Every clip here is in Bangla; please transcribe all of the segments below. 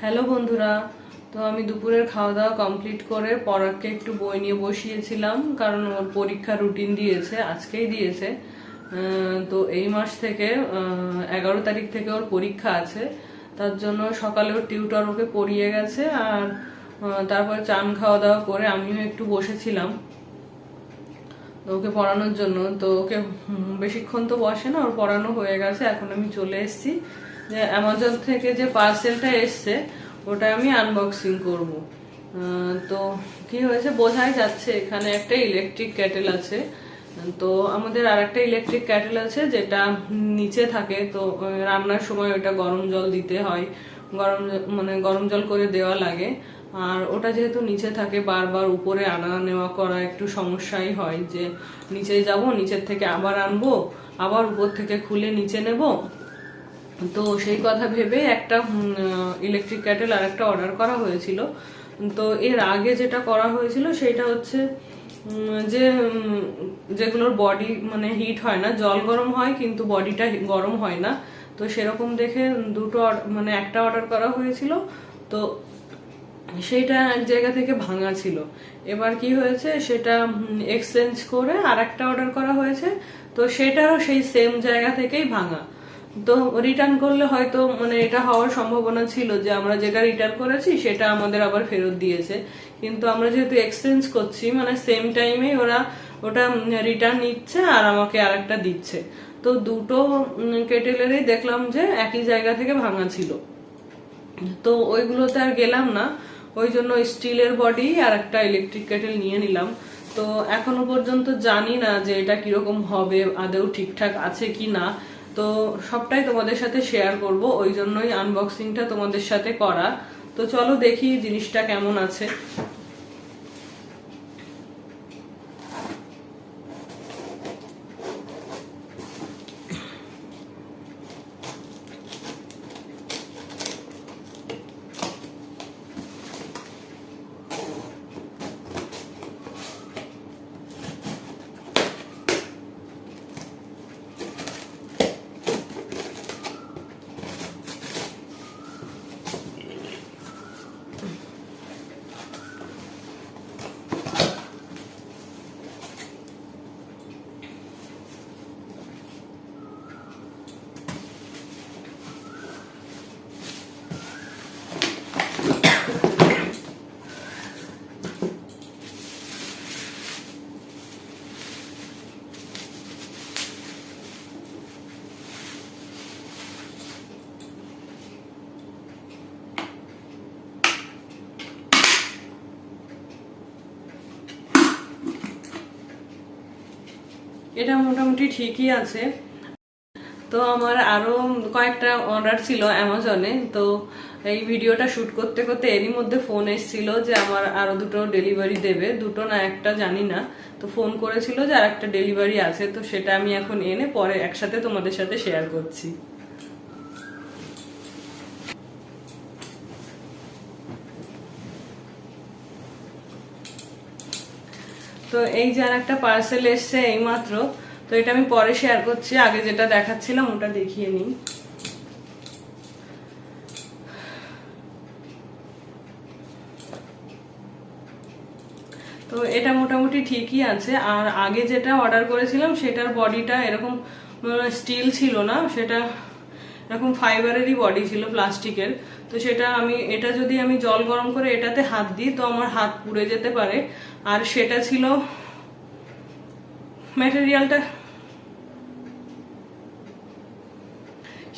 হ্যালো বন্ধুরা, তো আমি দুপুরের খাওয়া দাওয়া কমপ্লিট করে পরাগকে একটু বই নিয়ে বসিয়েছিলাম, কারণ ওর পরীক্ষা রুটিন দিয়েছে, আজকেই দিয়েছে। তো এই মাস থেকে এগারো তারিখ থেকে ওর পরীক্ষা আছে। তার জন্য সকালে ওর টিউটর ওকে পড়িয়ে গেছে আর তারপর চান খাওয়া দাওয়া করে আমিও একটু বসেছিলাম ওকে পড়ানোর জন্য। তো ওকে বেশিক্ষণ তো বসে না, ওর পড়ানো হয়ে গেছে, এখন আমি চলে এসেছি। যে অ্যামাজন থেকে যে পার্সেলটা এসছে, ওটা আমি আনবক্সিং করব। তো কি হয়েছে, বোঝাই যাচ্ছে, এখানে একটা ইলেকট্রিক ক্যাটেল আছে। তো আমাদের আর একটা ইলেকট্রিক ক্যাটেল আছে, যেটা নিচে থাকে, তো রান্নার সময় ওটা গরম জল দিতে হয়। গরম মানে গরম জল করে দেওয়া লাগে। আর ওটা যেহেতু নিচে থাকে, বারবার উপরে আনা নেওয়া করা একটু সমস্যাই হয় যে নিচে যাব, নিচের থেকে আবার আনব, আবার উপর থেকে খুলে নিচে নেব। তো সেই কথা ভেবে একটা ইলেকট্রিক ক্যাটেল আর একটা অর্ডার করা হয়েছিল। তো এর আগে যেটা করা হয়েছিল সেটা হচ্ছে যে যেগুলোর বডি মানে হিট হয় না, জল গরম হয়, কিন্তু বডিটা গরম হয় না। তো সেরকম দেখে দুটো মানে একটা অর্ডার করা হয়েছিল। তো সেইটা এক জায়গা থেকে ভাঙা ছিল। এবার কি হয়েছে, সেটা এক্সচেঞ্জ করে আর একটা অর্ডার করা হয়েছে। তো সেটারও সেই সেম জায়গা থেকেই ভাঙা। তো রিটার্ন করলে হয়তো মানে এটা হওয়ার সম্ভাবনা ছিল যে আমরা যেটা রিটার্ন করেছি সেটা আমাদের আবার ফেরত দিয়েছে। কিন্তু আমরা যেহেতু এক্সচেঞ্জ করছি মানে সেম টাইমে ওরা ওটা রিটার্ন নিচ্ছে আর আমাকে আর একটা দিচ্ছে। তো দুটো কেটেলেরই দেখলাম যে একই জায়গা থেকে ভাঙা ছিল। তো ওইগুলোতে আর গেলাম না। ওই জন্য স্টিলের বডি আর একটা ইলেকট্রিক কেটেল নিয়ে নিলাম। তো এখনও পর্যন্ত জানি না যে এটা কীরকম হবে, আদৌ ঠিকঠাক আছে কি না তো সবটাই তোমাদের সাথে শেয়ার করব, ওই জন্যই আনবক্সিংটা তোমাদের সাথে করা। তো চলো দেখি জিনিসটা কেমন আছে। এটা মোটামুটি ঠিকই আছে। তো আমার আরও কয়েকটা অর্ডার ছিল অ্যামাজনে তো এই ভিডিওটা শুট করতে করতে এরই মধ্যে ফোন এসেছিল যে আমার আরও দুটো ডেলিভারি দেবে। দুটো না একটা জানি না। তো ফোন করেছিল যে আর একটা ডেলিভারি আছে। তো সেটা আমি এখন এনে পরে একসাথে তোমাদের সাথে শেয়ার করছি। তো এই যে আর একটা পার্সেল এসছে এইমাত্র, তো এটা আমি পরে শেয়ার করছি, আগে যেটা দেখাচ্ছিলাম ওটা দেখিয়ে নিই। তো এটা মোটামুটি ঠিকই আছে, আর আগে যেটা অর্ডার করেছিলাম সেটার বডিটা এরকম স্টিল ছিল না, সেটা এরকম ফাইবারেরই বডি ছিল প্লাস্টিকের তো সেটা আমি, এটা যদি আমি জল গরম করে এটাতে হাত দিই, তো আমার হাত পুড়ে যেতে পারে। আর সেটা ছিল ম্যাটেরিয়ালটা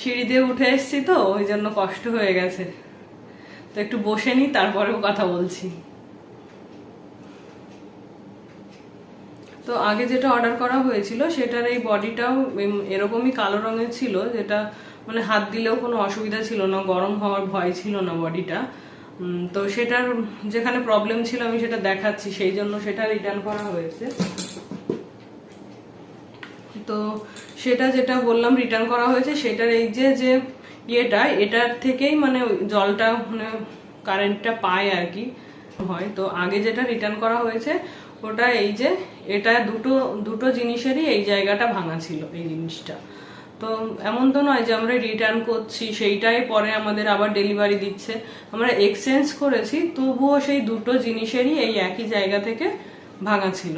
সিঁড়ি দিয়ে উঠে এসেছি তো, ওই জন্য কষ্ট হয়ে গেছে। তো একটু বসে নি তারপরেও কথা বলছি। তো আগে যেটা অর্ডার করা হয়েছিল, সেটার এই বডিটাও এরকমই কালো রঙের ছিল, যেটা মানে হাত দিলেও কোনো অসুবিধা ছিল না, গরম হওয়ার ভয় ছিল না বডিটা তো সেটার যেখানে প্রবলেম ছিল আমি সেটা দেখাচ্ছি, সেই জন্য সেটা রিটার্ন করা হয়েছে। তো সেটা যেটা বললাম রিটার্ন করা হয়েছে, সেটার এই যে যে ইয়েটা, এটার থেকেই মানে জলটা মানে কারেন্টটা পায় আর কি, হয়। তো আগে যেটা রিটার্ন করা হয়েছে, ওটা এই যে, এটা দুটো দুটো জিনিসেরই এই জায়গাটা ভাঙা ছিল, এই জিনিসটা। তো এমন তো নয় যে আমরা রিটার্ন করছি, সেইটাই পরে আমাদের আবার ডেলিভারি দিচ্ছে। আমরা এক্সচেঞ্জ করেছি, তবুও সেই দুটো জিনিসেরই এই একই জায়গা থেকে ভাঙা ছিল।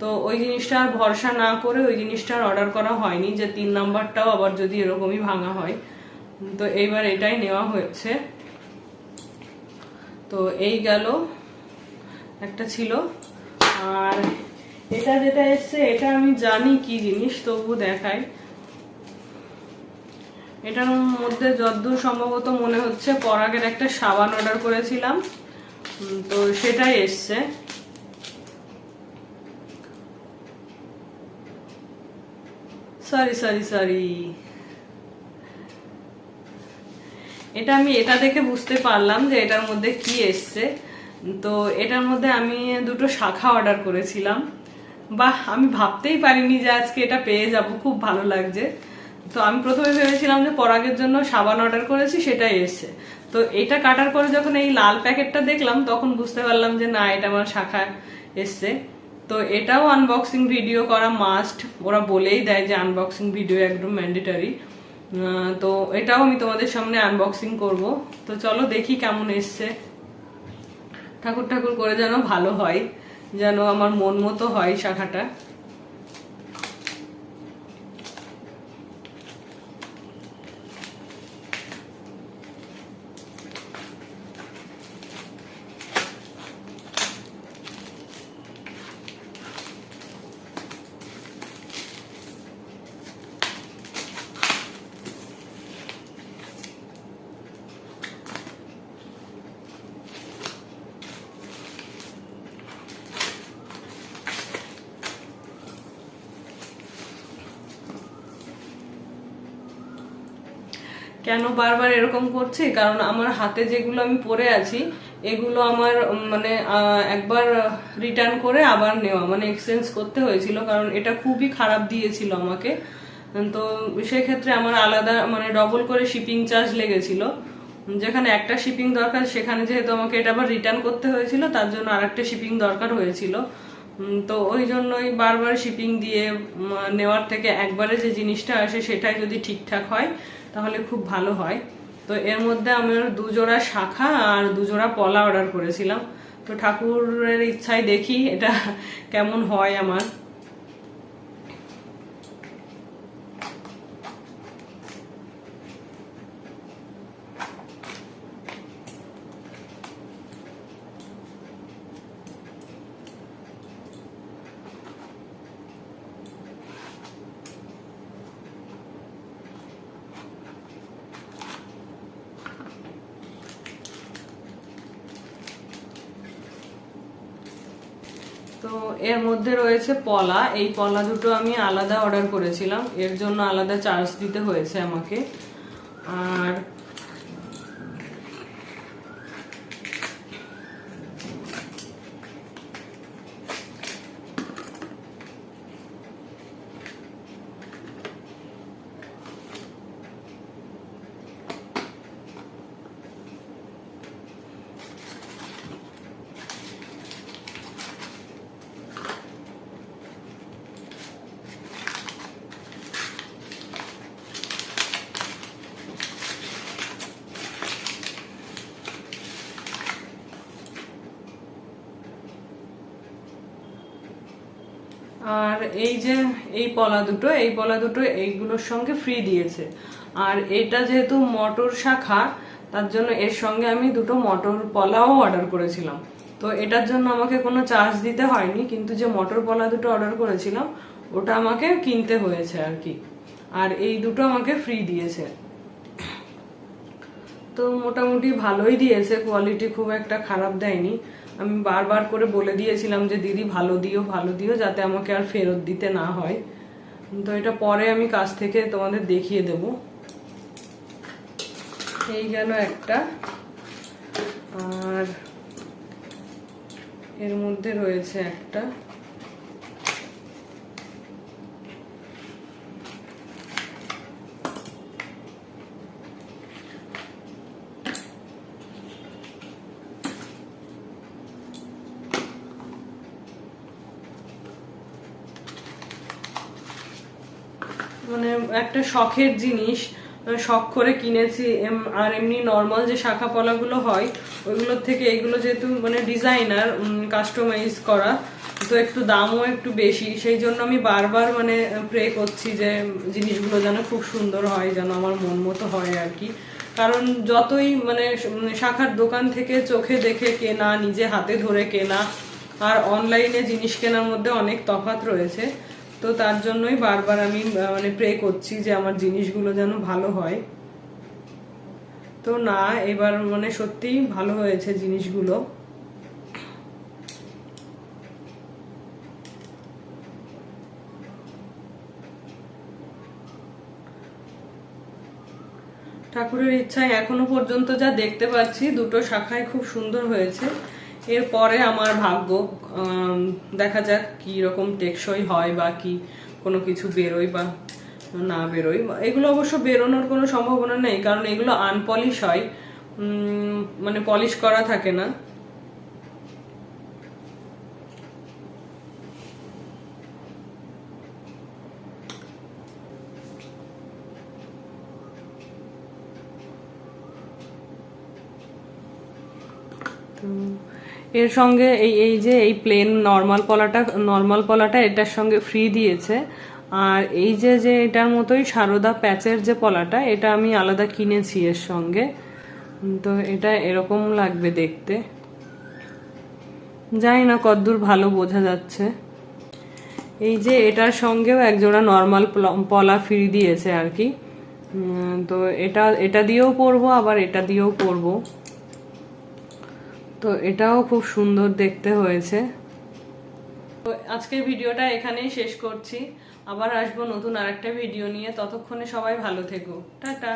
তো ওই জিনিসটা আর ভরসা না করে ওই জিনিসটা অর্ডার করা হয়নি যে তিন নাম্বারটাও আবার যদি এরকমই ভাঙা হয়। তো এইবার এটাই নেওয়া হয়েছে। তো এই গেল একটা ছিল। আর এটা যেটা এসছে, এটা আমি জানি কি জিনিস তবু দেখাই। এটার মধ্যে যদ্দূর সম্ভবত মনে হচ্ছে পরাগের একটা সাবান অর্ডার করেছিলাম। তো সেটাই এসছে। সরি সরি সরি এটা আমি এটা দেখে বুঝতে পারলাম যে এটার মধ্যে কি এসছে। তো এটার মধ্যে আমি দুটো শাখা অর্ডার করেছিলাম। বাহ, আমি ভাবতেই পারিনি যে আজকে এটা পেয়ে যাব। খুব ভালো লাগছে। তো আমি প্রথমে ভেবেছিলাম যে পরাগের জন্য সাবান অর্ডার করেছি, সেটাই এসছে। তো এটা কাটার পরে যখন এই লাল প্যাকেটটা দেখলাম, তখন বুঝতে পারলাম যে না, এটা আমার শাখা এসছে। তো এটাও আনবক্সিং ভিডিও করা মাস্ট ওরা বলেই দেয় যে আনবক্সিং ভিডিও একদম ম্যান্ডেটারি তো এটাও আমি তোমাদের সামনে আনবক্সিং করব। তো চলো দেখি কেমন এসছে। ঠাকুর ঠাকুর করে যেন ভালো হয়, যেন আমার মন মতো হয় শাখাটা। কেন বারবার এরকম করছি? কারণ আমার হাতে যেগুলো আমি পরে আছি, এগুলো আমার মানে একবার রিটার্ন করে আবার নেওয়া মানে এক্সচেঞ্জ করতে হয়েছিল। কারণ এটা খুবই খারাপ দিয়েছিল আমাকে। তো সেক্ষেত্রে আমার আলাদা মানে ডবল করে শিপিং চার্জ লেগেছিল। যেখানে একটা শিপিং দরকার, সেখানে যেহেতু আমাকে এটা আবার রিটার্ন করতে হয়েছিল, তার জন্য আরেকটা শিপিং দরকার হয়েছিল। তো ওই জন্যই বারবার শিপিং দিয়ে নেওয়ার থেকে একবারে যে জিনিসটা আসে, সেটাই যদি ঠিকঠাক হয় তাহলে খুব ভালো হয়। তো এর মধ্যে আমার দুজোড়া শাখা আর দুজোড়া পলা অর্ডার করেছিলাম। তো ঠাকুরের ইচ্ছায় দেখি এটা কেমন হয় আমার। তো এর মধ্যে রয়েছে পলা। এই পলা দুটো আমি আলাদা অর্ডার করেছিলাম। এর জন্য আলাদা চার্জ দিতে হয়েছে আমাকে। আর আর এই যে এই পলা দুটো, এই পলা দুটো এইগুলোর সঙ্গে ফ্রি দিয়েছে। আর এটা যেহেতু মটর শাখা তার জন্য এর সঙ্গে আমি দুটো মটর পলাও অর্ডার করেছিলাম। তো এটার জন্য আমাকে কোনো চার্জ দিতে হয়নি, কিন্তু যে মটর পলা দুটো অর্ডার করেছিলাম, ওটা আমাকে কিনতে হয়েছে আর কি। আর এই দুটো আমাকে ফ্রি দিয়েছে। তো মোটামুটি ভালোই দিয়েছে কোয়ালিটি খুব একটা খারাপ দেয়নি। আমি বারবার করে বলে দিয়েছিলাম যে, দিদি, ভালো দিও ভালো দিও, যাতে আমাকে আর ফেরত দিতে না হয়। তো এটা পরে আমি কাছ থেকে তোমাদের দেখিয়ে দেব। এই গেল একটা। আর এর মধ্যে রয়েছে একটা মানে একটা শখের জিনিস শখ করে কিনেছি আর এমনি নর্মাল যে শাখা পলাগুলো হয়, ওইগুলোর থেকে এগুলো যেহেতু মানে ডিজাইনার কাস্টমাইজ করা, তো একটু দামও একটু বেশি। সেই জন্য আমি বারবার মানে প্রে করছি যে জিনিসগুলো যেন খুব সুন্দর হয়, যেন আমার মন মতো হয় আর কি। কারণ যতই মানে শাখার দোকান থেকে চোখে দেখে কেনা, নিজে হাতে ধরে কেনা, আর অনলাইনে জিনিস কেনার মধ্যে অনেক তফাৎ রয়েছে। তো তার জন্যই বারবার আমি মানে প্রে করছি যে আমার জিনিসগুলো যেন ভালো হয়। তো না, এবার মানে সত্যিই ভালো হয়েছে জিনিসগুলো। ঠাকুরের ইচ্ছায় এখনও পর্যন্ত যা দেখতে পাচ্ছি, দুটো শাখায় খুব সুন্দর হয়েছে। এরপরে আমার ভাগ্য দেখা যাক কি রকম টেকসই হয় বা কি কোনো কিছু বেরোয় বা না বেরোয়। এগুলো অবশ্য বেরোনোর কোনো সম্ভাবনা নেই, কারণ এগুলো আনপলিশ হয়। মানে পলিশ করা থাকে না। তো এর সঙ্গে এই এই যে এই plain normal paratha normal paratha এটার সঙ্গে ফ্রি দিয়েছে। আর এই যে যে এটার মতোই সারদা প্যাচের যে পলাটা, এটা আমি আলাদা কিনেছি এর সঙ্গে। তো এটা এরকম লাগবে দেখতে। জানি না কদ্দূর ভালো বোঝা যাচ্ছে। এই যে এটার সঙ্গেও একজোড়া নর্মাল পলা ফ্রি দিয়েছে আর কি। তো এটা এটা দিয়েও পরবো, আবার এটা দিয়েও পরবো। তো এটাও খুব সুন্দর দেখতে হয়েছে। তো আজকের ভিডিওটা এখানেই শেষ করছি। আবার আসব নতুন আরেকটা ভিডিও নিয়ে। ততক্ষণে সবাই ভালো থেকো। টাটা।